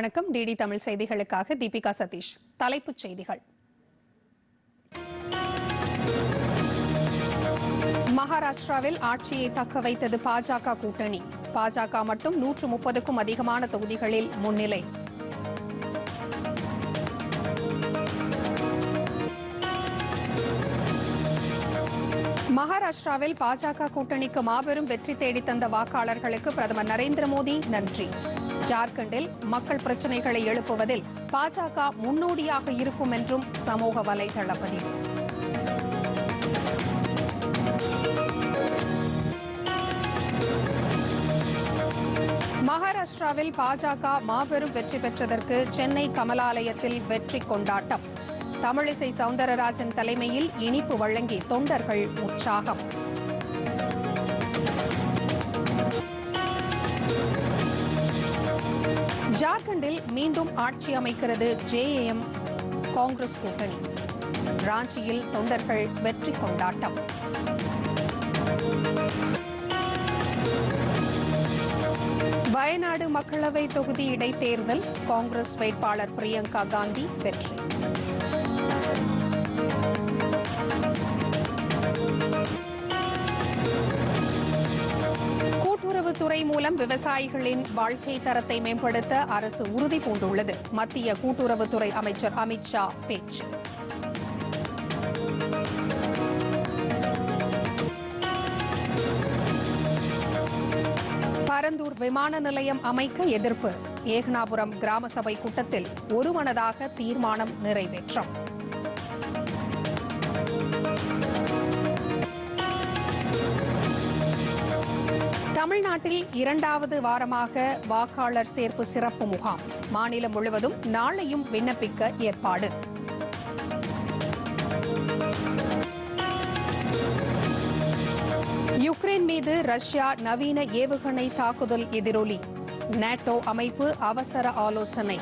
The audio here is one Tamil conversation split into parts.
வணக்கம். டிடி தமிழ் செய்திகளுக்காக தீபிகா சதீஷ். தலைப்புச் செய்திகள். மகாராஷ்டிராவில் ஆட்சியை தக்க வைத்தது பாஜக கூட்டணி. பாஜக மட்டும் நூற்று முப்பதுக்கும் அதிகமான தொகுதிகளில் முன்னிலை. மகாராஷ்டிராவில் பாஜக கூட்டணிக்கு மாபெரும் வெற்றி தேடித்தந்த வாக்காளர்களுக்கு பிரதமர் நரேந்திர மோடி நன்றி. ஜார்க்கண்டில் மக்கள் பிரச்சினைகளை எழுப்புவதில் பாஜக முன்னோடியாக இருக்கும் என்றும் சமூக வலைதள பதிவு. மகாராஷ்டிராவில் பாஜக மாபெரும் வெற்றி பெற்றதற்கு சென்னை கமலாலயத்தில் வெற்றி கொண்டாட்டம். தமிழிசை சவுந்தரராஜன் தலைமையில் இனிப்பு வழங்கி தொண்டர்கள் உற்சாகம். ஜார்க்கண்டில் மீண்டும் ஆட்சி அமைக்கிறது ஜேஏஎம் காங்கிரஸ் கூட்டணி. ராஞ்சியில் தொண்டர்கள் வெற்றி கொண்டாட்டம். வயநாடு மக்களவை தொகுதி இடைத்தேர்தல் காங்கிரஸ் வேட்பாளர் பிரியங்கா காந்தி வெற்றி. மூலம் விவசாயிகளின் வாழ்க்கை தரத்தை மேம்படுத்த அரசு உறுதி பூண்டுள்ளது. மத்திய கூட்டுறவுத்துறை அமைச்சர் அமித்ஷா பேச்சு. பரந்தூர் விமான நிலையம் அமைக்க எதிர்ப்பு. ஏகனாபுரம் கிராம சபை கூட்டத்தில் ஒருமனதாக தீர்மானம் நிறைவேற்றம். தமிழ்நாட்டில் இரண்டாவது வாரமாக வாக்காளர் சேர்ப்பு சிறப்பு முகாம். மாநிலம் முழுவதும் நாளையும் விண்ணப்பிக்க ஏற்பாடு. யுக்ரைன் மீது ரஷ்யா நவீன ஏவுகணை தாக்குதல் எதிரொலி. நேட்டோ அமைப்பு அவசர ஆலோசனை.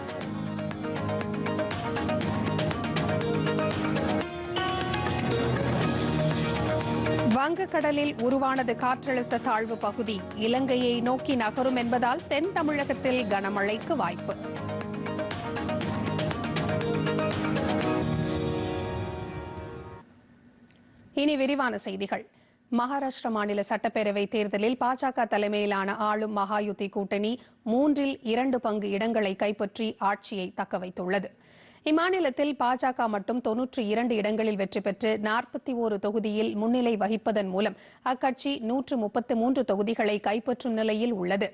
வங்கக்கடலில் உருவானது காற்றழுத்த தாழ்வு பகுதி. இலங்கையை நோக்கி நகரும் என்பதால் தென் தமிழகத்தில் கனமழைக்கு வாய்ப்பு. இனி விரிவான செய்திகள். மகாராஷ்டிர மாநில சட்டப்பேரவை தேர்தலில் பாஜக தலைமையிலான ஆளும் மகாயுத்தி கூட்டணி மூன்றில் இரண்டு பங்கு இடங்களை கைப்பற்றி ஆட்சியை தக்கவைத்துள்ளது இம்மாநிலத்தில் பாஜக மட்டும் தொன்னூற்றி இரண்டு இடங்களில் வெற்றி பெற்று நாற்பத்தி ஒரு தொகுதியில் முன்னிலை வகிப்பதன் மூலம் அக்கட்சி நூற்று முப்பத்து மூன்று தொகுதிகளை கைப்பற்றும் நிலையில் உள்ளது.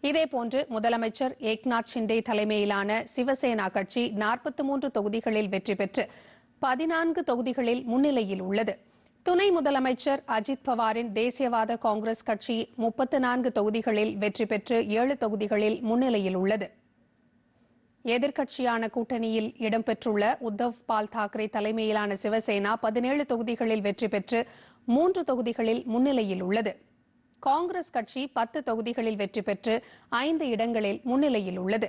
இதேபோன்று முதலமைச்சர் ஏக்நாத் ஷிண்டே தலைமையிலான சிவசேனா கட்சி நாற்பத்தி மூன்று தொகுதிகளில் வெற்றி பெற்று பதினான்கு தொகுதிகளில் முன்னிலையில் உள்ளது. துணை முதலமைச்சர் அஜித் பவாரின் தேசியவாத காங்கிரஸ் கட்சி முப்பத்து நான்கு தொகுதிகளில் வெற்றி பெற்று ஏழு தொகுதிகளில் முன்னிலையில் உள்ளது. எதிர்க்கட்சியான கூட்டணியில் இடம்பெற்றுள்ள உத்தவ் பால் தாக்கரே தலைமையிலான சிவசேனா பதினேழு தொகுதிகளில் வெற்றி பெற்று மூன்று தொகுதிகளில் முன்னிலையில் உள்ளது. காங்கிரஸ் கட்சி பத்து தொகுதிகளில் வெற்றி பெற்று ஐந்து இடங்களில் முன்னிலையில் உள்ளது.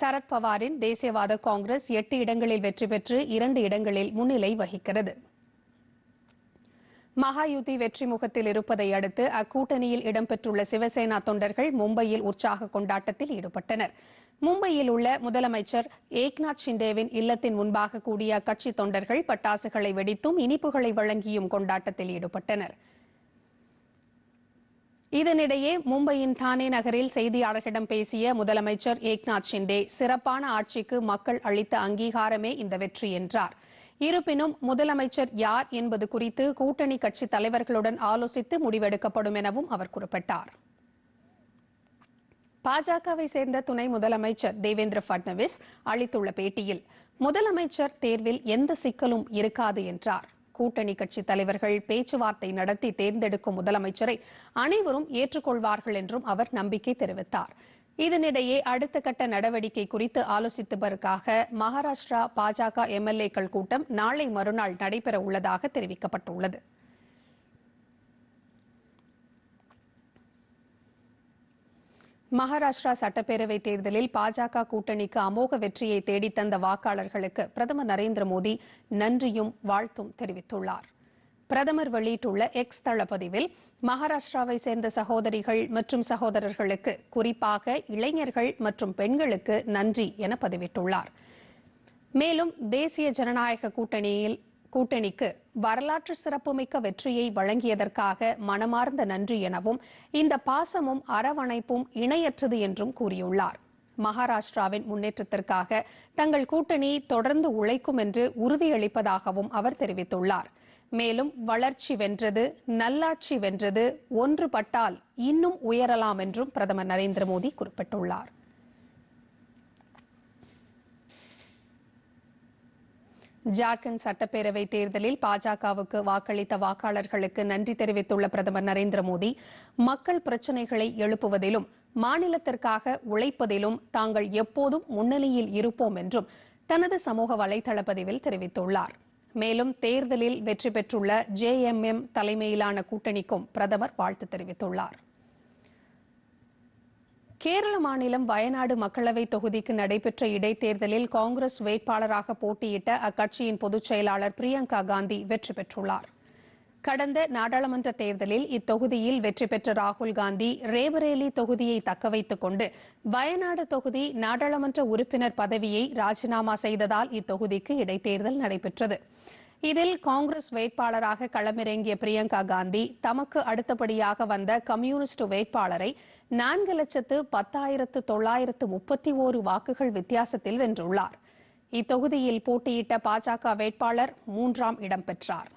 சரத் பவாரின் தேசியவாத காங்கிரஸ் எட்டு இடங்களில் வெற்றி பெற்று இரண்டு இடங்களில் முன்னிலை வகிக்கிறது. மகாயுதி வெற்றி முகத்தில் இருப்பதை அடுத்து அக்கூட்டணியில் இடம்பெற்றுள்ள சிவசேனா தொண்டர்கள் மும்பையில் உற்சாக கொண்டாட்டத்தில் ஈடுபட்டனர். மும்பையில் உள்ள முதலமைச்சர் ஏக்நாத் ஷிண்டேவின் இல்லத்தின் முன்பாக கூடிய அக்கட்சி தொண்டர்கள் பட்டாசுகளை வெடித்தும் இனிப்புகளை வழங்கியும் கொண்டாட்டத்தில் ஈடுபட்டனர். இதனிடையே மும்பையின் தானே நகரில் செய்தியாளர்களிடம் பேசிய முதலமைச்சர் ஏக்நாத் ஷிண்டே சிறப்பான ஆட்சிக்கு மக்கள் அளித்த அங்கீகாரமே இந்த வெற்றி என்றார். இருப்பினும் முதலமைச்சர் யார் என்பது குறித்து கூட்டணி கட்சி தலைவர்களுடன் ஆலோசித்து முடிவெடுக்கப்படும் எனவும் அவர் குறிப்பிட்டார். பாஜகவை சேர்ந்த துணை முதலமைச்சர் தேவேந்திர பட்னவிஸ் அளித்துள்ள பேட்டியில் முதலமைச்சர் தேர்வில் எந்த சிக்கலும் இருக்காது என்றார். கூட்டணி கட்சி தலைவர்கள் பேச்சுவார்த்தை நடத்தி தேர்ந்தெடுக்கும் முதலமைச்சரை அனைவரும் ஏற்றுக்கொள்வார்கள் என்றும் அவர் நம்பிக்கை தெரிவித்தார். இதனிடையே அடுத்த கட்ட நடவடிக்கை குறித்து ஆலோசித்துவதற்காக மகாராஷ்டிரா பாஜக எம்எல்ஏக்கள் கூட்டம் நாளை மறுநாள் நடைபெற உள்ளதாக தெரிவிக்கப்பட்டுள்ளது. மகாராஷ்டிரா சட்டப்பேரவை தேர்தலில் பாஜக கூட்டணிக்கு அமோக வெற்றியை தேடித்தந்த வாக்காளர்களுக்கு பிரதமர் நரேந்திர மோடி நன்றியும் வாழ்த்தும் தெரிவித்துள்ளார். பிரதமர் வெளியிட்டுள்ள எக்ஸ் தளப்பதிவில் மகாராஷ்டிராவை சேர்ந்த சகோதரிகள் மற்றும் சகோதரர்களுக்கு குறிப்பாக இளைஞர்கள் மற்றும் பெண்களுக்கு நன்றி என பதிவிட்டுள்ளார். மேலும் தேசிய ஜனநாயக கூட்டணியில் கூட்டணிக்கு வரலாற்று சிறப்புமிக்க வெற்றியை வழங்கியதற்காக மனமார்ந்த நன்றி எனவும் இந்த பாசமும் அரவணைப்பும் இணையற்றது என்றும் கூறியுள்ளார். மகாராஷ்டிராவின் முன்னேற்றத்திற்காக தங்கள் கூட்டணி தொடர்ந்து உழைக்கும் என்று உறுதியளிப்பதாகவும் அவர் தெரிவித்துள்ளார். மேலும் வளர்ச்சி வென்றது நல்லாட்சி வென்றது ஒன்றுபட்டால் இன்னும் உயரலாம் என்றும் பிரதமர் நரேந்திர மோடி குறிப்பிட்டுள்ளார். ஜார்க்கண்ட் சட்டப்பேரவை தேர்தலில் பாஜகவுக்கு வாக்களித்த வாக்காளர்களுக்கு நன்றி தெரிவித்துள்ள பிரதமர் நரேந்திர மோடி மக்கள் பிரச்சினைகளை எழுப்புவதிலும் மாநிலத்திற்காக உழைப்பதிலும் தாங்கள் எப்போதும் முன்னணியில் இருப்போம் என்றும் தனது சமூக வலைதள பதிவில் தெரிவித்துள்ளார். மேலும் தேர்தலில் வெற்றி பெற்றுள்ள ஜேஎம்எம் தலைமையிலான கூட்டணிக்கும் பிரதமர் வாழ்த்து தெரிவித்துள்ளார். கேரள மாநிலம் வயநாடு மக்களவை தொகுதிக்கு நடைபெற்ற இடைத்தேர்தலில் காங்கிரஸ் வேட்பாளராக போட்டியிட்ட அக்கட்சியின் பொதுச் செயலாளர் பிரியங்கா காந்தி வெற்றி பெற்றுள்ளார். கடந்த நாடாளுமன்ற தேர்தலில் இத்தொகுதியில் வெற்றி பெற்ற ராகுல் காந்தி ரேபரேலி தொகுதியை தக்கவைத்துக் கொண்டு வயநாடு தொகுதி நாடாளுமன்ற உறுப்பினர் பதவியை ராஜினாமா செய்ததால் இத்தொகுதிக்கு இடைத்தேர்தல் நடைபெற்றது. இதில் காங்கிரஸ் வேட்பாளராக களமிறங்கிய பிரியங்கா காந்தி தமக்கு அடுத்தபடியாக வந்த கம்யூனிஸ்ட் வேட்பாளரை நான்கு லட்சத்து பத்தாயிரத்து தொள்ளாயிரத்து முப்பத்தி ஓரு வாக்குகள் வித்தியாசத்தில் வென்றுள்ளார். இத்தொகுதியில் போட்டியிட்ட பாஜக வேட்பாளர் மூன்றாம் இடம் பெற்றார்.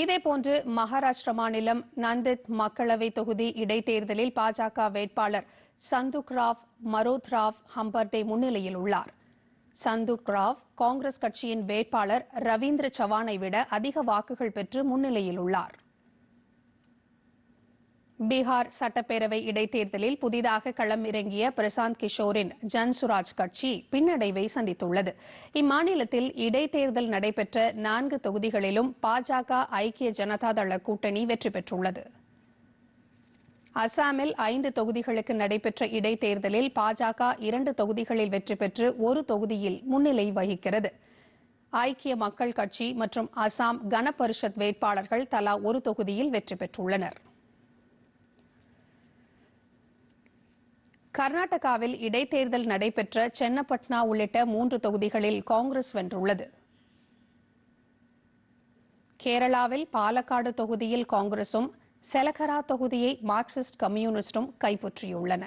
இதேபோன்று மகாராஷ்டிர மாநிலம் நந்தித் மக்களவை தொகுதி இடைத்தேர்தலில் பாஜக வேட்பாளர் சந்துக் ராவ் மரோத் ராவ் ஹம்பர்டே முன்னிலையில் உள்ளார். சந்துக் ராவ் காங்கிரஸ் கட்சியின் வேட்பாளர் ரவீந்திர சவானை விட அதிக வாக்குகள் பெற்று முன்னிலையில் உள்ளார். பீகார் சட்டப்பேரவை இடைத்தேர்தலில் புதிதாக களம் இறங்கிய பிரசாந்த் கிஷோரின் ஜன்சுராஜ் கட்சி பின்னடைவை சந்தித்துள்ளது. இம்மாநிலத்தில் இடைத்தேர்தல் நடைபெற்ற நான்கு தொகுதிகளிலும் பாஜக ஐக்கிய ஜனதாதள கூட்டணி வெற்றி பெற்றுள்ளது. அசாமில் ஐந்து தொகுதிகளுக்கு நடைபெற்ற இடைத்தேர்தலில் பாஜக இரண்டு தொகுதிகளில் வெற்றி பெற்று ஒரு தொகுதியில் முன்னிலை வகிக்கிறது. ஐக்கிய மக்கள் கட்சி மற்றும் அசாம் கனபரிஷத் வேட்பாளர்கள் தலா ஒரு தொகுதியில் வெற்றி பெற்றுள்ளனர். கர்நாடகாவில் இடைத்தேர்தல் நடைபெற்ற சென்னப்பட்னா உள்ளிட்ட மூன்று தொகுதிகளில் காங்கிரஸ் வென்றுள்ளது. கேரளாவில் பாலக்காடு தொகுதியில் காங்கிரசும் செலகரா தொகுதியை மார்க்சிஸ்ட் கம்யூனிஸ்டும் கைப்பற்றியுள்ளன.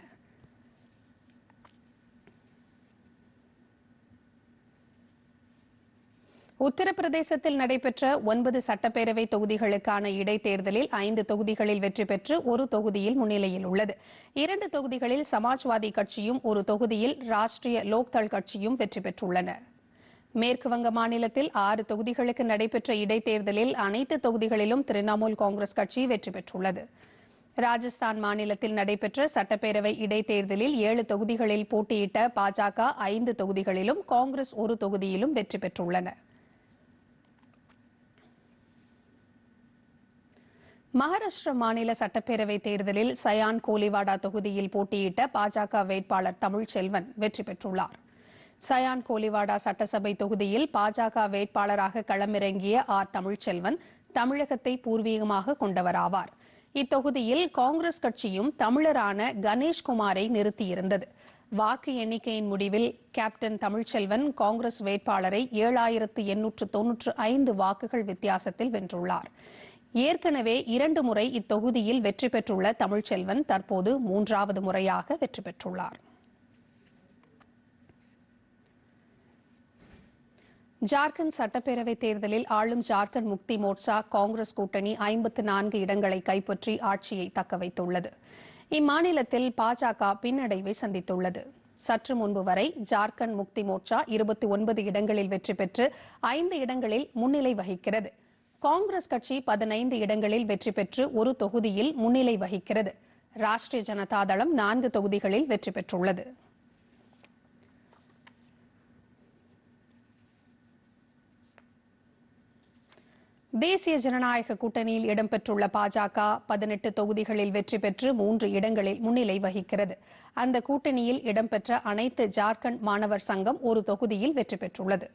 உத்தரப்பிரதேசத்தில் நடைபெற்ற ஒன்பது சட்டப்பேரவை தொகுதிகளுக்கான இடைத்தேர்தலில் ஐந்து தொகுதிகளில் வெற்றி பெற்று ஒரு தொகுதியில் முன்னிலையில் உள்ளது. இரண்டு தொகுதிகளில் சமாஜ்வாதி கட்சியும் ஒரு தொகுதியில் ராஷ்டிரிய லோக்தள் கட்சியும் வெற்றி பெற்றுள்ளன. மேற்குவங்க மாநிலத்தில் ஆறு தொகுதிகளுக்கு நடைபெற்ற இடைத்தேர்தலில் அனைத்து தொகுதிகளிலும் திரிணாமுல் காங்கிரஸ் கட்சி வெற்றி பெற்றுள்ளது. ராஜஸ்தான் மாநிலத்தில் நடைபெற்ற சட்டப்பேரவை இடைத்தேர்தலில் ஏழு தொகுதிகளில் போட்டியிட்ட பாஜக ஐந்து தொகுதிகளிலும் காங்கிரஸ் ஒரு தொகுதியிலும் வெற்றி பெற்றுள்ளன. மகாராஷ்டிர மாநில சட்டப்பேரவை தேர்தலில் சயான் கோலிவாடா தொகுதியில் போட்டியிட்ட பாஜக வேட்பாளர் தமிழ்ச்செல்வன் வெற்றி பெற்றுள்ளார். சயான் கோலிவாடா சட்டசபை தொகுதியில் பாஜக வேட்பாளராக களமிறங்கிய ஆர் தமிழ்ச்செல்வன் தமிழகத்தை பூர்வீகமாக கொண்டவராவார். இத்தொகுதியில் காங்கிரஸ் கட்சியும் தமிழரான கணேஷ்குமாரை நிறுத்தியிருந்தது. வாக்கு எண்ணிக்கையின் முடிவில் கேப்டன் தமிழ்ச்செல்வன் காங்கிரஸ் வேட்பாளரை ஏழாயிரத்து எண்ணூற்று தொன்னூற்று ஐந்து வாக்குகள் வித்தியாசத்தில் வென்றுள்ளார். ஏற்கனவே இரண்டு முறை இத்தொகுதியில் வெற்றி பெற்றுள்ள தமிழ்ச்செல்வன் தற்போது மூன்றாவது முறையாக வெற்றி பெற்றுள்ளார். ஜார்க்கண்ட் சட்டப்பேரவை தேர்தலில் ஆளும் ஜார்க்கண்ட் முக்தி மோர்ச்சா காங்கிரஸ் கூட்டணி ஐம்பத்து நான்கு இடங்களை கைப்பற்றி ஆட்சியை தக்கவைத்துள்ளது இம்மாநிலத்தில் பாஜக பின்னடைவை சந்தித்துள்ளது. சற்று முன்பு வரை ஜார்க்கண்ட் முக்தி மோர்ச்சா இருபத்தி ஒன்பது இடங்களில் வெற்றி பெற்று ஐந்து இடங்களில் முன்னிலை வகிக்கிறது. காங்கிரஸ் கட்சி பதினைந்து இடங்களில் வெற்றி பெற்று ஒரு தொகுதியில் முன்னிலை வகிக்கிறது. ராஷ்டிரிய ஜனதா தளம் நான்கு தொகுதிகளில் வெற்றி பெற்றுள்ளது. தேசிய ஜனநாயக கூட்டணியில் இடம்பெற்றுள்ள பாஜக பதினெட்டு தொகுதிகளில் வெற்றி பெற்று மூன்று இடங்களில் முன்னிலை வகிக்கிறது. அந்த கூட்டணியில் இடம்பெற்ற அனைத்து ஜார்க்கண்ட் மாணவர் சங்கம் ஒரு தொகுதியில் வெற்றி பெற்றுள்ளது.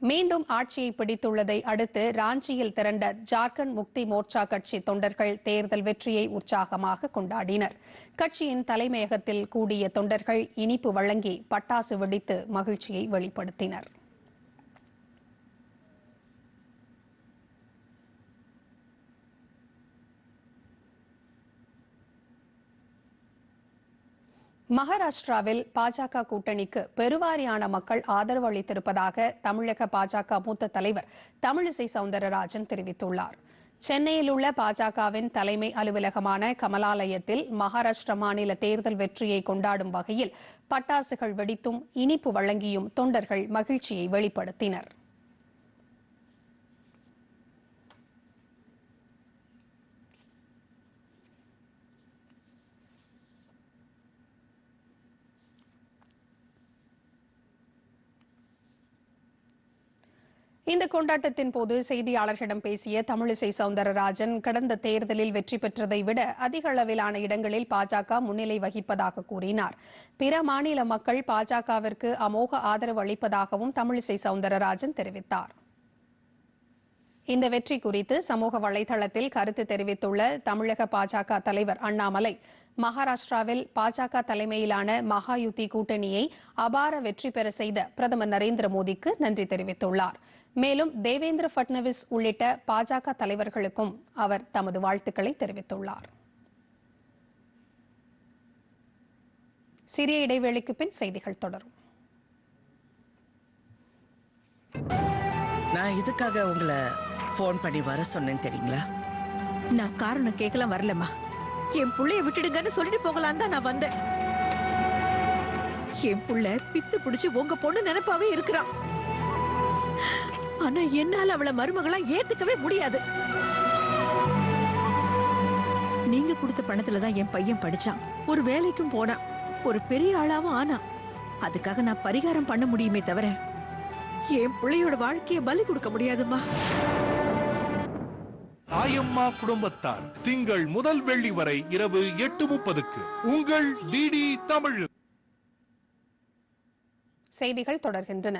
மீண்டும் ஆட்சியை பிடித்துள்ளதை அடுத்து ராஞ்சியில் திரண்ட ஜார்க்கண்ட் முக்தி மோர்ச்சா கட்சி தொண்டர்கள் தேர்தல் வெற்றியை உற்சாகமாக கொண்டாடினர். கட்சியின் தலைமையகத்தில் கூடிய தொண்டர்கள் இனிப்பு வழங்கி பட்டாசு வெடித்து மகிழ்ச்சியை வெளிப்படுத்தினர். மகாராஷ்டிராவில் பாஜக கூட்டணிக்கு பெருவாரியான மக்கள் ஆதரவு அளித்திருப்பதாக தமிழக பாஜக மூத்த தலைவர் தமிழிசை சவுந்தரராஜன் தெரிவித்துள்ளார். சென்னையில் உள்ள பாஜகவின் தலைமை அலுவலகமான கமலாலயத்தில் மகாராஷ்டிர மாநில தேர்தல் வெற்றியை கொண்டாடும் வகையில் பட்டாசுகள் வெடித்தும் இனிப்பு வழங்கியும் தொண்டர்கள் மகிழ்ச்சியை வெளிப்படுத்தினர். இந்த கொண்டாட்டத்தின் போது செய்தியாளர்களிடம் பேசிய தமிழிசை சவுந்தரராஜன் கடந்த தேர்தலில் வெற்றி பெற்றதை விட அதிக அளவிலான இடங்களில் பாஜக முன்னிலை வகிப்பதாக கூறினார். பிற மாநில மக்கள் பாஜகவிற்கு அமோக ஆதரவு அளிப்பதாகவும் தமிழிசை சவுந்தரராஜன் தெரிவித்தார். இந்த வெற்றி குறித்து சமூக வலைதளத்தில் கருத்து தெரிவித்துள்ள தமிழக பாஜக தலைவர் அண்ணாமலை மகாராஷ்டிராவில் பாஜக தலைமையிலான மகாயுத்தி கூட்டணியை அபார வெற்றி பெற செய்த பிரதமர் நரேந்திர மோடிக்கு நன்றி தெரிவித்துள்ளார். மேலும் தேவேந்திர பட்னவிஸ் உள்ளிட்ட பாஜக தலைவர்களுக்கும் அவர் தமது வாழ்த்துக்களை தெரிவித்துள்ளார். சிறிய இடைவேளைக்கு பின் செய்திகள் தொடரும். நான் இதுக்காக உங்களை ஃபோன் பண்ணி வர சொன்னேன் தெரியுங்களா? நான் காரணம் கேட்கலாம் வரலம்மா. என் புள்ளைய விட்டுடுங்கன்னு சொல்லிட்டு போகலாம் தான் நான் வந்தேன். என் புள்ள பித்து பிடிச்சு உங்க பொண்ணு நினைப்பாவே இருக்கிறான். ஆனா என்னால அவளை மருமகளா ஏத்துக்கவே முடியாது. நீங்க கொடுத்த பணத்துல தான் என் பையன் படிச்சான். ஒரு வேலைக்கும் போனான். ஒரு பெரிய ஆளாவும் ஆனான். அதுக்காக நான் பரிகாரம் பண்ண முடியுமே தவிர என் பிள்ளையோட வாழ்க்கையை பலி கொடுக்க முடியாதும்மா. ஆயம்மா குடும்பத்தார் திங்கள் முதல் வெள்ளி வரை இரவு எட்டு முப்பதுக்கு உங்கள் டிடி தமிழ். செய்திகள் தொடர்கின்றன.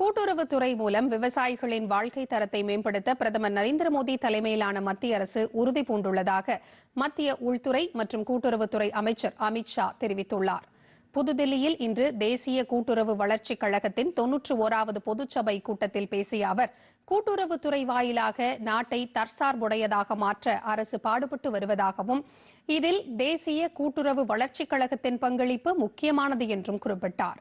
கூட்டுறவுத்துறை மூலம் விவசாயிகளின் வாழ்க்கை தரத்தை மேம்படுத்த பிரதமர் நரேந்திர மோடி தலைமையிலான மத்திய அரசு உறுதி பூண்டுள்ளதாக மத்திய உள்துறை மற்றும் கூட்டுறவுத்துறை அமைச்சர் அமித் ஷா தெரிவித்துள்ளார். புதுதில்லியில் இன்று தேசிய கூட்டுறவு வளர்ச்சிக் கழகத்தின் தொன்னூற்று ஓராவது பொதுச்சபை கூட்டத்தில் பேசிய அவர் கூட்டுறவுத்துறை வாயிலாக நாட்டை தற்சார்புடையதாக மாற்ற அரசு பாடுபட்டு வருவதாகவும் இதில் தேசிய கூட்டுறவு வளர்ச்சிக் கழகத்தின் பங்களிப்பு முக்கியமானது என்றும் குறிப்பிட்டார்.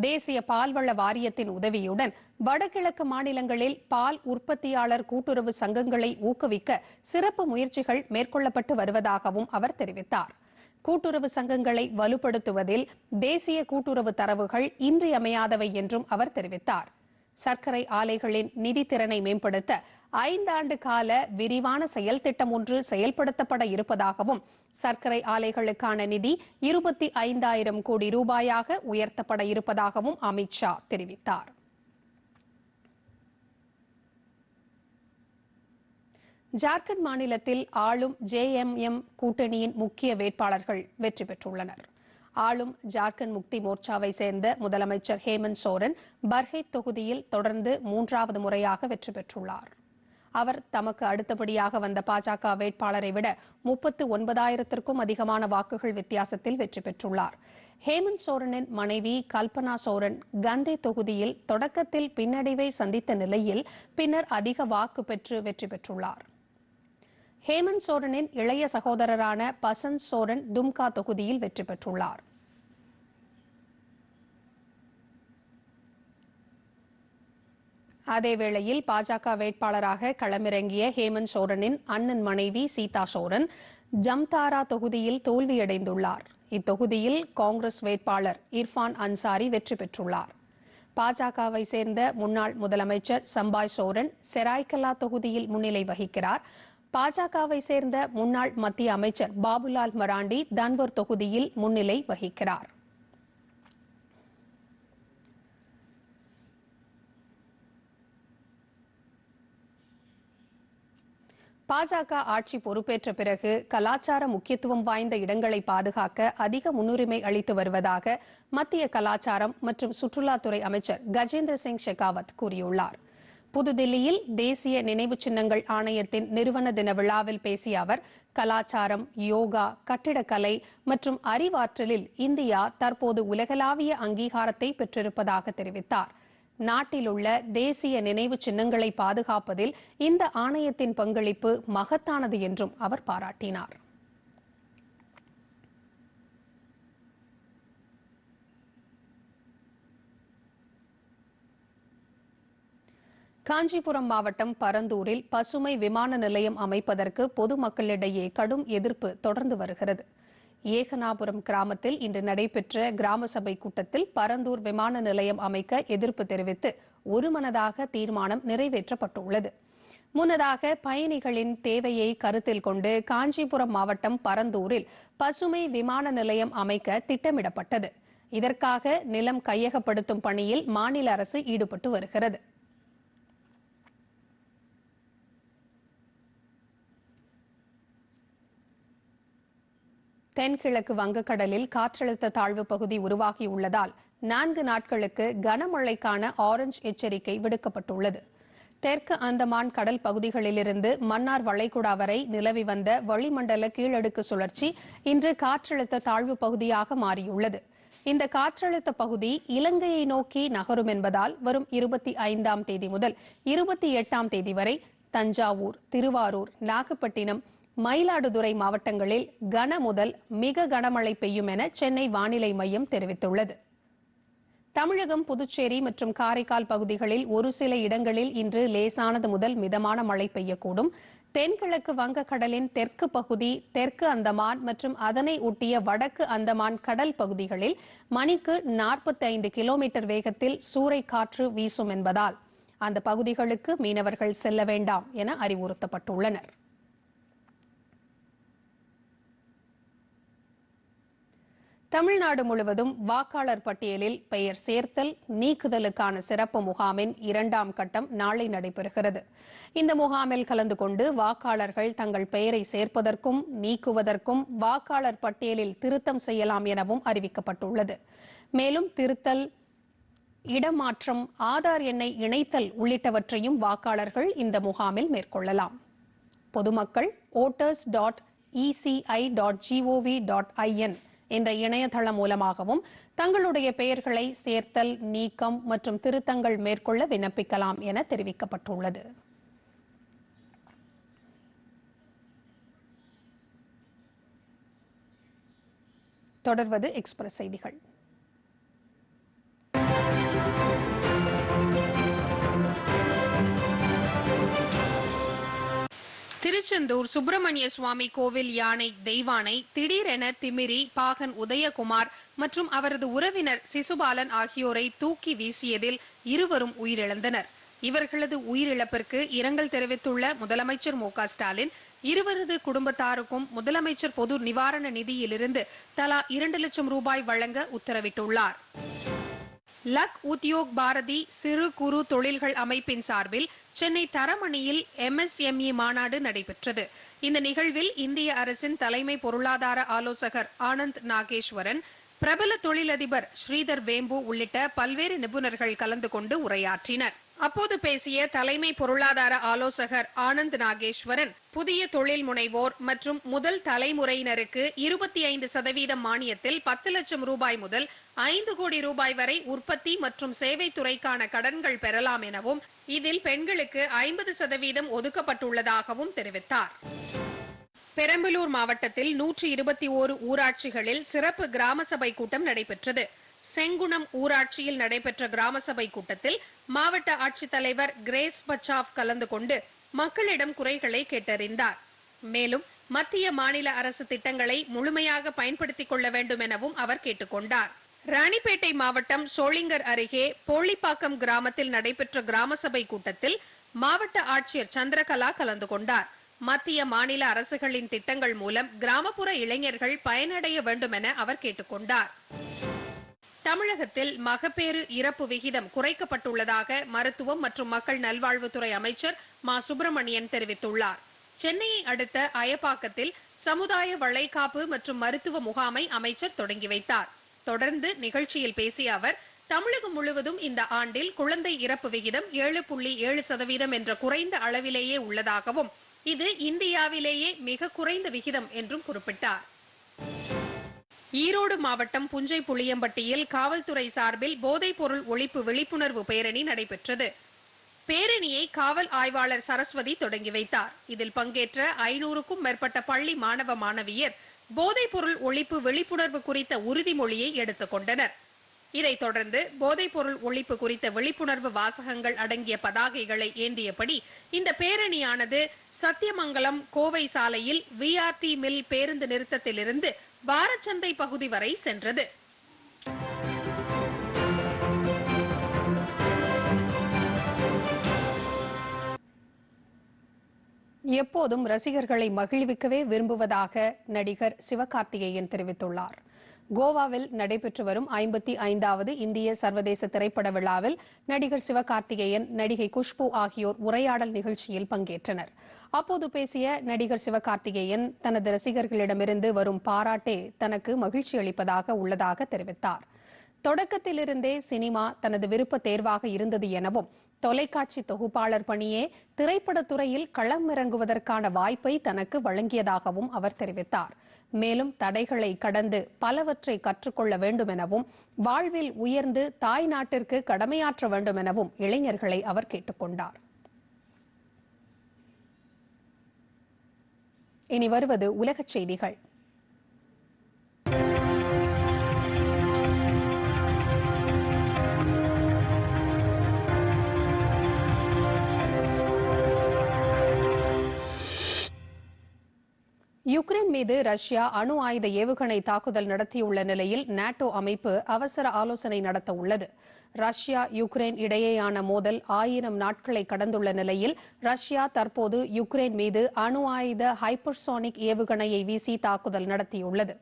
தேசிய பால்வள வாரியத்தின் உதவியுடன் வடகிழக்கு மாநிலங்களில் பால் உற்பத்தியாளர் கூட்டுறவு சங்கங்களை ஊக்குவிக்க சிறப்பு முயற்சிகள் மேற்கொள்ளப்பட்டு வருவதாகவும் அவர் தெரிவித்தார். கூட்டுறவு சங்கங்களை வலுப்படுத்துவதில் தேசிய கூட்டுறவு தரவுகள் இன்றியமையாதவை என்றும் அவர் தெரிவித்தார். சர்க்கரை ஆலைகளின் நிதி திறனை மேம்படுத்த ஐந்தாண்டு கால விரிவான செயல் திட்டம் ஒன்று செயல்படுத்தப்பட இருப்பதாகவும் சர்க்கரை ஆலைகளுக்கான நிதி இருபத்தி ஐந்தாயிரம் கோடி ரூபாயாக உயர்த்தப்பட இருப்பதாகவும் அமித்ஷா தெரிவித்தார். ஜார்க்கண்ட் மாநிலத்தில் ஆளும் ஜேஎம்எம் கூட்டணியின் முக்கிய வேட்பாளர்கள் வெற்றி பெற்றுள்ளனர். ஆளும் ஜார்க்கண்ட் முக்தி மோர்ச்சாவை சேர்ந்த முதலமைச்சர் ஹேமந்த் சோரன் பர்ஹைத் தொகுதியில் தொடர்ந்து மூன்றாவது முறையாக வெற்றி பெற்றுள்ளார். அவர் தமக்கு அடுத்தபடியாக வந்த பாஜக வேட்பாளரை விட முப்பத்து ஒன்பதாயிரத்திற்கும் அதிகமான வாக்குகள் வித்தியாசத்தில் வெற்றி பெற்றுள்ளார். ஹேமந்த் சோரனின் மனைவி கல்பனா சோரன் கந்தே தொகுதியில் தொடக்கத்தில் பின்னடைவை சந்தித்த நிலையில் பின்னர் அதிக வாக்கு பெற்று வெற்றி பெற்றுள்ளார். ஹேமந்த் சோரனின் இளைய சகோதரரான பசந்த் சோரன் தும்கா தொகுதியில் வெற்றி பெற்றுள்ளார். அதேவேளையில் பாஜக வேட்பாளராக களமிறங்கிய ஹேமந்த் சோரனின் அண்ணன் மனைவி சீதா சோரன் ஜம்தாரா தொகுதியில் தோல்வியடைந்துள்ளார். இத்தொகுதியில் காங்கிரஸ் வேட்பாளர் இர்ஃபான் அன்சாரி வெற்றி பெற்றுள்ளார். பாஜகவை சேர்ந்த முன்னாள் முதலமைச்சர் சம்பாய் சோரன் செராய்கல்லா தொகுதியில் முன்னிலை வகிக்கிறார். பாஜகவை சேர்ந்த முன்னாள் மத்திய அமைச்சர் பாபுலால் மராண்டி தன்வர் தொகுதியில் முன்னிலை வகிக்கிறார். பாஜக ஆட்சி பொறுப்பேற்ற பிறகு கலாச்சார முக்கியத்துவம் வாய்ந்த இடங்களை பாதுகாக்க அதிக முன்னுரிமை அளித்து வருவதாக மத்திய கலாச்சாரம் மற்றும் சுற்றுலாத்துறை அமைச்சர் கஜேந்திர சிங் ஷெகாவத் கூறியுள்ளார். புதுதில்லியில் தேசிய நினைவு சின்னங்கள் ஆணையத்தின் நிறுவன தின விழாவில் பேசிய அவர் கலாச்சாரம் யோகா கட்டிடக்கலை மற்றும் அறிவாற்றலில் இந்தியா தற்போது உலகளாவிய அங்கீகாரத்தை பெற்றிருப்பதாக தெரிவித்தார். நாட்டில் உள்ள தேசிய நினைவு சின்னங்களை பாதுகாப்பதில் இந்த ஆணையத்தின் பங்களிப்பு மகத்தானது என்றும் அவர் பாராட்டினார். காஞ்சிபுரம் மாவட்டம் பரந்தூரில் பசுமை விமான நிலையம் அமைப்பதற்கு பொதுமக்களிடையே கடும் எதிர்ப்பு தொடர்ந்து வருகிறது. ஏகனாபுரம் கிராமத்தில் இன்று நடைபெற்ற கிராம சபை கூட்டத்தில் பரந்தூர் விமான நிலையம் அமைக்க எதிர்ப்பு தெரிவித்து ஒருமனதாக தீர்மானம் நிறைவேற்றப்பட்டுள்ளது. முன்னதாக பயணிகளின் தேவையை கருத்தில் கொண்டு காஞ்சிபுரம் மாவட்டம் பரந்தூரில் பசுமை விமான நிலையம் அமைக்க திட்டமிடப்பட்டது. இதற்காக நிலம் கையகப்படுத்தும் பணியில் மாநில அரசு ஈடுபட்டு வருகிறது. தென்கிழக்கு வங்கக்கடலில் காற்றழுத்த தாழ்வு பகுதி உருவாகியுள்ளதால் நான்கு நாட்களுக்கு கனமழைக்கான ஆரஞ்ச் எச்சரிக்கை விடுக்கப்பட்டுள்ளது. தெற்கு அந்தமான் கடல் பகுதிகளிலிருந்து மன்னார் வளைகுடா வரை நிலவி வந்த வளிமண்டல கீழடுக்கு சுழற்சி இன்று காற்றழுத்த தாழ்வு பகுதியாக மாறியுள்ளது. இந்த காற்றழுத்த பகுதி இலங்கையை நோக்கி நகரும் என்பதால் வரும் இருபத்தி ஐந்தாம் தேதி முதல் இருபத்தி எட்டாம் தேதி வரை தஞ்சாவூர் திருவாரூர் நாகப்பட்டினம் மயிலாடுதுறை மாவட்டங்களில் கன முதல் மிக கனமழை பெய்யும் என சென்னை வானிலை மையம் தெரிவித்துள்ளது. தமிழகம் புதுச்சேரி மற்றும் காரைக்கால் பகுதிகளில் ஒரு சில இடங்களில் இன்று லேசானது முதல் மிதமான மழை பெய்யக்கூடும். தென்கிழக்கு வங்கக்கடலின் தெற்கு பகுதி தெற்கு அந்தமான் மற்றும் அதனை ஒட்டிய வடக்கு அந்தமான் கடல் பகுதிகளில் மணிக்கு 45 கிலோமீட்டர் வேகத்தில் சூறைக்காற்று வீசும் என்பதால் அந்த பகுதிகளுக்கு மீனவர்கள் செல்ல வேண்டாம் என அறிவுறுத்தப்பட்டுள்ளனர். தமிழ்நாடு முழுவதும் வாக்காளர் பட்டியலில் பெயர் சேர்த்தல் நீக்குதலுக்கான சிறப்பு முகாமின் இரண்டாம் கட்டம் நாளை நடைபெறுகிறது. இந்த முகாமில் கலந்து கொண்டு வாக்காளர்கள் தங்கள் பெயரை சேர்ப்பதற்கும் நீக்குவதற்கும் வாக்காளர் பட்டியலில் திருத்தம் செய்யலாம் எனவும் அறிவிக்கப்பட்டுள்ளது. மேலும் திருத்தல் இடமாற்றம் ஆதார் எண்ணை இணைத்தல் உள்ளிட்டவற்றையும் வாக்காளர்கள் இந்த முகாமில் மேற்கொள்ளலாம். பொதுமக்கள் voters dot ECI dot GOV dot IN என்ற இணையதளம் மூலமாகவும் தங்களுடைய பெயர்களை சேர்த்தல் நீக்கம் மற்றும் திருத்தங்கள் மேற்கொள்ள விண்ணப்பிக்கலாம் என தெரிவிக்கப்பட்டுள்ளது. தொடர்வது எக்ஸ்பிரஸ் செய்திகள். திருச்செந்தூர் சுப்பிரமணிய சுவாமி கோவில் யானை தெய்வானை திடீரென திமிரி பாகன் உதயகுமார் மற்றும் அவரது உறவினர் சிசுபாலன் ஆகியோரை தூக்கி வீசியதில் இருவரும் உயிரிழந்தனர். இவர்களது உயிரிழப்பிற்கு இரங்கல் தெரிவித்துள்ள முதலமைச்சர் மு ஸ்டாலின் இருவரது குடும்பத்தாருக்கும் முதலமைச்சர் பொது நிவாரண நிதியிலிருந்து தலா இரண்டு லட்சம் ரூபாய் வழங்க உத்தரவிட்டுள்ளார். லக் உத்யோக் பாரதி சிறு குறு தொழில்கள் அமைப்பின் சார்பில் சென்னை தரமணியில் எம்எஸ்எம்இ மாநாடு நடைபெற்றது. இந்த நிகழ்வில் இந்திய அரசின் தலைமை பொருளாதார ஆலோசகர் ஆனந்த் நாகேஸ்வரன் பிரபல தொழிலதிபர் ஸ்ரீதர் வேம்பு உள்ளிட்ட பல்வேறு நிபுணர்கள் கலந்து கொண்டு உரையாற்றினர். அப்போது பேசிய தலைமை பொருளாதார ஆலோசகர் ஆனந்த் நாகேஸ்வரன் புதிய தொழில் முனைவோர் மற்றும் முதல் தலைமுறையினருக்கு இருபத்தி ஐந்து சதவீதம் மானியத்தில் பத்து லட்சம் ரூபாய் முதல் ஐந்து கோடி ரூபாய் வரை உற்பத்தி மற்றும் சேவை துறைக்கான கடன்கள் பெறலாம் எனவும் இதில் பெண்களுக்கு ஐம்பது சதவீதம் ஒதுக்கப்பட்டுள்ளதாகவும் தெரிவித்தார். பெரம்பலூர் மாவட்டத்தில் நூற்றி இருபத்தி ஓரு ஊராட்சிகளில் சிறப்பு கிராம சபை கூட்டம் நடைபெற்றது. செங்குணம் ஊராட்சியில் நடைபெற்ற கிராம சபை கூட்டத்தில் மாவட்ட ஆட்சித்தலைவர் கிரேஸ் பச்சாவ் கலந்து கொண்டு மக்களிடம் குறைகளை கேட்டறிந்தார். மேலும் மத்திய மாநில அரசு திட்டங்களை முழுமையாக பயன்படுத்திக் கொள்ள வேண்டும் எனவும் அவர் கேட்டுக்கொண்டார். ராணிப்பேட்டை மாவட்டம் சோளிங்கர் அருகே போளிப்பாக்கம் கிராமத்தில் நடைபெற்ற கிராம சபை கூட்டத்தில் மாவட்ட ஆட்சியர் சந்திரகலா கலந்து கொண்டார். மத்திய மாநில அரசுகளின் திட்டங்கள் மூலம் கிராமப்புற இளைஞர்கள் பயனடைய வேண்டும் என அவர் கேட்டுக்கொண்டார். தமிழகத்தில் மகப்பேறு இறப்பு விகிதம் குறைக்கப்பட்டுள்ளதாக மருத்துவம் மற்றும் மக்கள் நல்வாழ்வுத்துறை அமைச்சர் மா. சுப்பிரமணியன் தெரிவித்துள்ளார். சென்னையை அடுத்த அயப்பாக்கத்தில் சமுதாய வளைகாப்பு மற்றும் மருத்துவ முகாமை அமைச்சர் தொடங்கி வைத்தார். தொடர்ந்து நிகழ்ச்சியில் பேசிய அவர் தமிழகம் முழுவதும் இந்த ஆண்டில் குழந்தை இறப்பு விகிதம் ஏழு புள்ளி ஏழு சதவீதம் என்ற குறைந்த அளவிலேயே உள்ளதாகவும் இது இந்தியாவிலேயே மிக குறைந்த விகிதம் என்றும் குறிப்பிட்டார். ஈரோடு மாவட்டம் புஞ்சை புளியம்பட்டியில் காவல்துறை சார்பில் போதைப் பொருள் ஒழிப்பு விழிப்புணர்வு பேரணி நடைபெற்றது. பேரணியை காவல் ஆய்வாளர் சரஸ்வதி தொடங்கி வைத்தார். இதில் பங்கேற்ற ஐநூறுக்கும் மேற்பட்ட பள்ளி மாணவ மாணவியர் போதைப் பொருள் ஒழிப்பு விழிப்புணர்வு குறித்த உறுதிமொழியை எடுத்துக் கொண்டனர். இதைத் தொடர்ந்து போதைப் பொருள் ஒழிப்பு குறித்த விழிப்புணர்வு வாசகங்கள் அடங்கிய பதாகைகளை ஏந்தியபடி இந்த பேரணியானது சத்தியமங்கலம் கோவை சாலையில் விஆர்டி மில் பேருந்து நிறுத்தத்திலிருந்து பாரச்சந்தை பகுதி வரை சென்றது. எப்போதும் ரசிகர்களை மகிழ்விக்கவே விரும்புவதாக நடிகர் சிவகார்த்திகேயன் தெரிவித்துள்ளார். கோவாவில் நடைபெற்று வரும் ஐம்பத்தி ஐந்தாவது இந்திய சர்வதேச திரைப்பட விழாவில் நடிகர் சிவகார்த்திகேயன் நடிகை குஷ்பு ஆகியோர் உரையாடல் நிகழ்ச்சியில் பங்கேற்றனர். அப்போது பேசிய நடிகர் சிவகார்த்திகேயன் தனது ரசிகர்களிடமிருந்து வரும் பாராட்டே தனக்கு மகிழ்ச்சி அளிப்பதாக உள்ளதாக தெரிவித்தார். தொடக்கத்திலிருந்தே சினிமா தனது விருப்ப தேர்வாக இருந்தது எனவும் தொலைக்காட்சி தொகுப்பாளர் பணியே திரைப்படத்துறையில் துறையில் களமிறங்குவதற்கான வாய்ப்பை தனக்கு வழங்கியதாகவும் அவர் தெரிவித்தார். மேலும் தடைகளை கடந்து பலவற்றை கற்றுக்கொள்ள வேண்டும் எனவும் வாழ்வில் உயர்ந்து தாய் நாட்டிற்கு கடமையாற்ற வேண்டும் எனவும் இளைஞர்களை அவர் கேட்டுக்கொண்டார். இனி வருவது உலகச் செய்திகள். மீது ரஷ்யா அணு ஆயுத ஏவுகணை தாக்குதல் நடத்தியுள்ள நிலையில் நாட்டோ அமைப்பு அவசர ஆலோசனை நடத்த உள்ளது. ரஷ்யா யுக்ரைன் இடையேயான மோதல் ஆயிரம் நாட்களை கடந்துள்ள நிலையில் ரஷ்யா தற்போது யுக்ரைன் மீது அணு ஆயுத ஹைப்பர்சோனிக் ஏவுகணையை வீசி தாக்குதல் நடத்தியுள்ளது.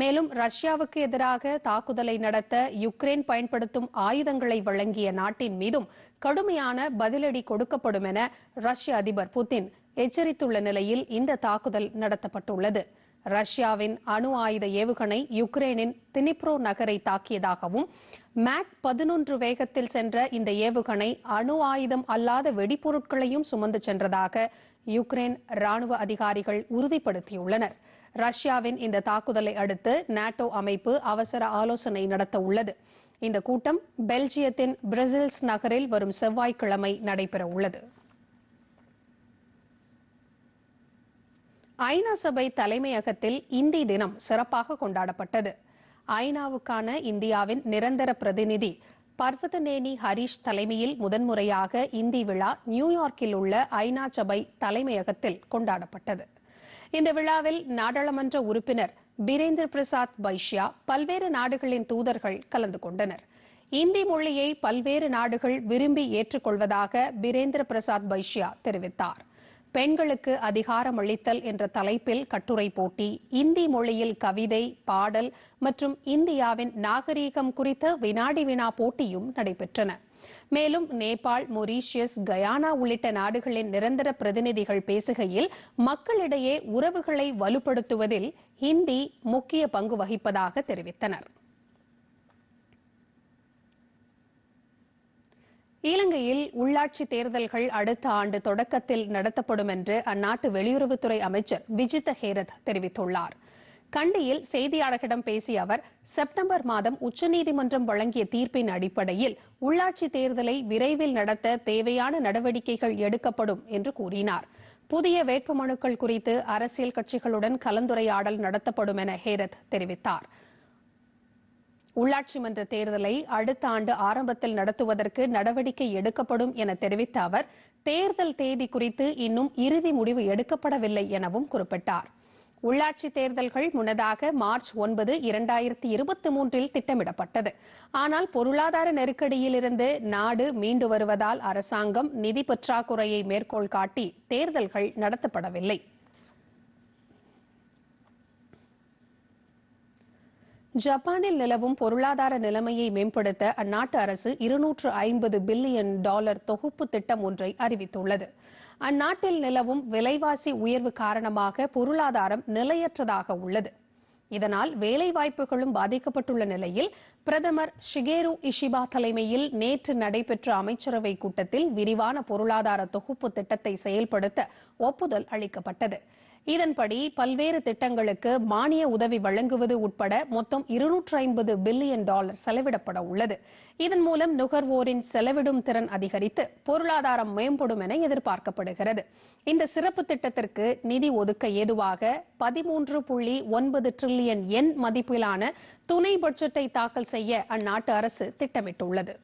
மேலும் ரஷ்யாவுக்கு எதிராக தாக்குதலை நடத்த யுக்ரைன் பயன்படுத்தும் ஆயுதங்களை வழங்கிய நாட்டின் மீதும் கடுமையான பதிலடி கொடுக்கப்படும் என ரஷ்ய அதிபர் புதின் எச்சரித்துள்ள நிலையில் இந்த தாக்குதல் நடத்தப்பட்டுள்ளது. ரஷ்யாவின் அணு ஆயுத ஏவுகணை யுக்ரைனின் தினிப்ரோ நகரை தாக்கியதாகவும் மேக் பதினொன்று வேகத்தில் சென்ற இந்த ஏவுகணை அணு ஆயுதம் அல்லாத வெடிப்பொருட்களையும் சுமந்து சென்றதாக யுக்ரைன் ராணுவ அதிகாரிகள் உறுதிப்படுத்தியுள்ளனர். ரஷ்யாவின் இந்த தாக்குதலை அடுத்து நாட்டோ அமைப்பு அவசர ஆலோசனை நடத்த உள்ளது. இந்த கூட்டம் பெல்ஜியத்தின் பிரசில்ஸ் நகரில் வரும் செவ்வாய்க்கிழமை நடைபெற உள்ளது. ஐநா சபை தலைமையகத்தில் இந்தி தினம் சிறப்பாக கொண்டாடப்பட்டது. ஐநாவுக்கான இந்தியாவின் நிரந்தர பிரதிநிதி பர்வதநேனி ஹரிஷ் தலைமையில் முதன்முறையாக இந்தி விழா நியூயார்க்கில் உள்ள ஐநா சபை தலைமையகத்தில் கொண்டாடப்பட்டது. இந்த விழாவில் நாடாளுமன்ற உறுப்பினர் பிரேந்திர பிரசாத் பைஷ்யா பல்வேறு நாடுகளின் தூதர்கள் கலந்து கொண்டனர். இந்தி மொழியை பல்வேறு நாடுகள் விரும்பி ஏற்றுக்கொள்வதாக பிரேந்திர பிரசாத் பைஷ்யா தெரிவித்தார். பெண்களுக்கு அதிகாரம் அளித்தல் என்ற தலைப்பில் கட்டுரை போட்டி இந்தி மொழியில் கவிதை பாடல் மற்றும் இந்தியாவின் நாகரீகம் குறித்த வினாடி வினா போட்டியும் நடைபெற்றன. மேலும் நேபாள் மொரீஷியஸ் கயானா உள்ளிட்ட நாடுகளின் நிரந்தர பிரதிநிதிகள் பேசுகையில் மக்களிடையே உறவுகளை வலுப்படுத்துவதில் ஹிந்தி முக்கிய பங்கு வகிப்பதாக தெரிவித்தனர். இலங்கையில் உள்ளாட்சி தேர்தல்கள் அடுத்த ஆண்டு தொடக்கத்தில் நடத்தப்படும் என்று அந்நாட்டு வெளியுறவுத்துறை அமைச்சர் விஜித ஹேரத் தெரிவித்துள்ளார். கண்டியில் செய்தியாளர்களிடம் பேசிய அவர் செப்டம்பர் மாதம் உச்சநீதிமன்றம் வழங்கிய தீர்ப்பின் அடிப்படையில் உள்ளாட்சி தேர்தலை விரைவில் நடத்த தேவையான நடவடிக்கைகள் எடுக்கப்படும் என்று கூறினார். புதிய வேட்புமனுக்கள் குறித்து அரசியல் கட்சிகளுடன் கலந்துரையாடல் நடத்தப்படும் என ஹேரத் தெரிவித்தார். உள்ளாட்சி மன்ற தேர்தலை அடுத்த ஆண்டு ஆரம்பத்தில் நடத்துவதற்கு நடவடிக்கை எடுக்கப்படும் என தெரிவித்த அவர் தேர்தல் தேதி குறித்து இன்னும் இறுதி முடிவு எடுக்கப்படவில்லை எனவும் குறிப்பிட்டார். உள்ளாட்சி தேர்தல்கள் முன்னதாக மார்ச் ஒன்பது இரண்டாயிரத்தி இருபத்தி மூன்றில் திட்டமிடப்பட்டது. ஆனால் பொருளாதார நெருக்கடியிலிருந்து நாடு மீண்டு வருவதால் அரசாங்கம் நிதி பற்றாக்குறையை மேற்கோள் காட்டி தேர்தல்கள் நடத்தப்படவில்லை. ஜப்பானில் நிலவும் பொருளாதார நிலைமையை மேம்படுத்த அந்நாட்டு அரசு இருநூற்று ஐம்பது பில்லியன் டாலர் தொகுப்பு திட்டம் ஒன்றை அறிவித்துள்ளது. அந்நாட்டில் நிலவும் விலைவாசி உயர்வு காரணமாக பொருளாதாரம் நிலையற்றதாக உள்ளது. இதனால் வேலைவாய்ப்புகளும் பாதிக்கப்பட்டுள்ள நிலையில் பிரதமர் ஷிகேரு இஷிபா தலைமையில் நேற்று நடைபெற்ற அமைச்சரவை கூட்டத்தில் விரிவான பொருளாதார தொகுப்பு திட்டத்தை செயல்படுத்த ஒப்புதல் அளிக்கப்பட்டது. இதன்படி பல்வேறு திட்டங்களுக்கு மானிய உதவி வழங்குவது உட்பட மொத்தம் இருநூற்று ஐம்பது பில்லியன் டாலர் செலவிடப்பட உள்ளது. இதன் மூலம் நுகர்வோரின் செலவிடும் திறன் அதிகரித்து பொருளாதாரம் மேம்படும் என எதிர்பார்க்கப்படுகிறது. இந்த சிறப்பு திட்டத்திற்கு நிதி ஒதுக்க ஏதுவாக பதிமூன்று புள்ளி ஒன்பது டிரில்லியன் எண் மதிப்பிலான துணை பட்ஜெட்டை தாக்கல் செய்ய அந்நாட்டு அரசு திட்டமிட்டுள்ளது.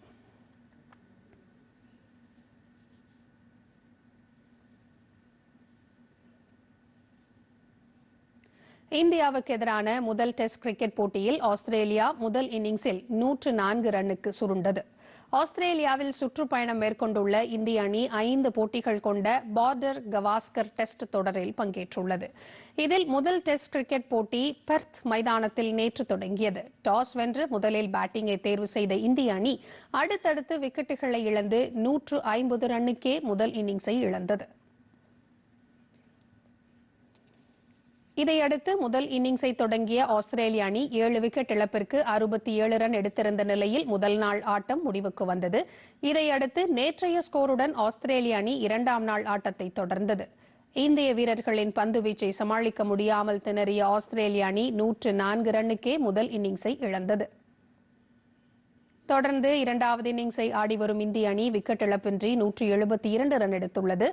இந்தியாவுக்கு எதிரான முதல் டெஸ்ட் கிரிக்கெட் போட்டியில் ஆஸ்திரேலியா முதல் இன்னிங்ஸில் நூற்று நான்கு ரன்னுக்கு சுருண்டது. ஆஸ்திரேலியாவில் சுற்றுப்பயணம் மேற்கொண்டுள்ள இந்திய அணி ஐந்து போட்டிகள் கொண்ட பார்டர் கவாஸ்கர் டெஸ்ட் தொடரில் பங்கேற்றுள்ளது. இதில் முதல் டெஸ்ட் கிரிக்கெட் போட்டி பெர்த் மைதானத்தில் நேற்று தொடங்கியது. டாஸ் வென்று முதலில் பேட்டிங்கை தேர்வு செய்த இந்திய அணி அடுத்தடுத்து விக்கெட்டுகளை இழந்து நூற்று ஐம்பது ரன்னுக்கே முதல் இன்னிங்ஸை இழந்தது. இதையடுத்து முதல் இன்னிங்ஸை தொடங்கிய ஆஸ்திரேலிய அணி ஏழு விக்கெட் இழப்பிற்கு அறுபத்தி ஏழு ரன் எடுத்திருந்த நிலையில் முதல் நாள் ஆட்டம் முடிவுக்கு வந்தது. இதையடுத்து நேற்றைய ஸ்கோருடன் ஆஸ்திரேலிய அணி இரண்டாம் நாள் ஆட்டத்தை தொடர்ந்தது. இந்திய வீரர்களின் பந்து வீச்சை சமாளிக்க முடியாமல் திணறிய ஆஸ்திரேலிய அணி நூற்று நான்கு ரன்னுக்கே முதல் இன்னிங்ஸை இழந்தது. தொடர்ந்து இரண்டாவது இன்னிங்ஸை ஆடி வரும் இந்திய அணி விக்கெட் இழப்பின்றி நூற்று எழுபத்தி இரண்டு ரன் எடுத்துள்ளது.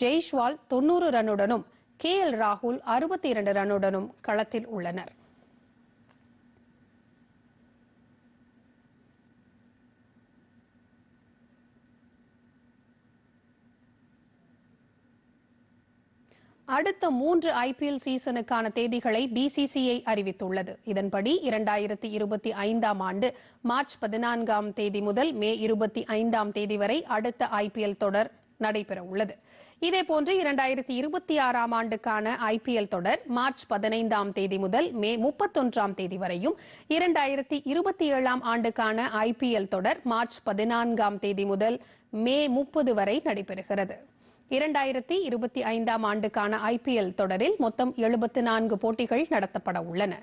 ஜெய்ஷ்வால் தொன்னூறு ரன்னுடனும் கே எல் ராகுல் அறுபத்தி இரண்டு ரன்னுடனும் களத்தில் உள்ளனர். அடுத்த மூன்று ஐபிஎல் சீசனுக்கான தேதிகளை பிசிசிஐ அறிவித்துள்ளது. இதன்படி இரண்டாயிரத்தி இருபத்தி ஐந்தாம் ஆண்டு மார்ச் பதினான்காம் தேதி முதல் மே இருபத்தி ஐந்தாம் தேதி வரை அடுத்த ஐபிஎல் தொடர் நடைபெற உள்ளது இதேபோன்று இரண்டாயிரத்தி இருபத்தி ஆறாம் ஆண்டுக்கான ஐபிஎல் தொடர் மார்ச் பதினைந்தாம் தேதி முதல் மே முப்பத்தொன்றாம் தேதி வரையும் இரண்டாயிரத்தி இருபத்தி ஏழாம் ஆண்டுக்கான ஐபிஎல் தொடர் மார்ச் பதினான்காம் தேதி முதல் மே முப்பது வரை நடைபெறுகிறது. இரண்டாயிரத்தி இருபத்தி ஐந்தாம் ஆண்டுக்கான ஐபிஎல் தொடரில் மொத்தம் எழுபத்தி நான்கு போட்டிகள் நடத்தப்பட உள்ளன.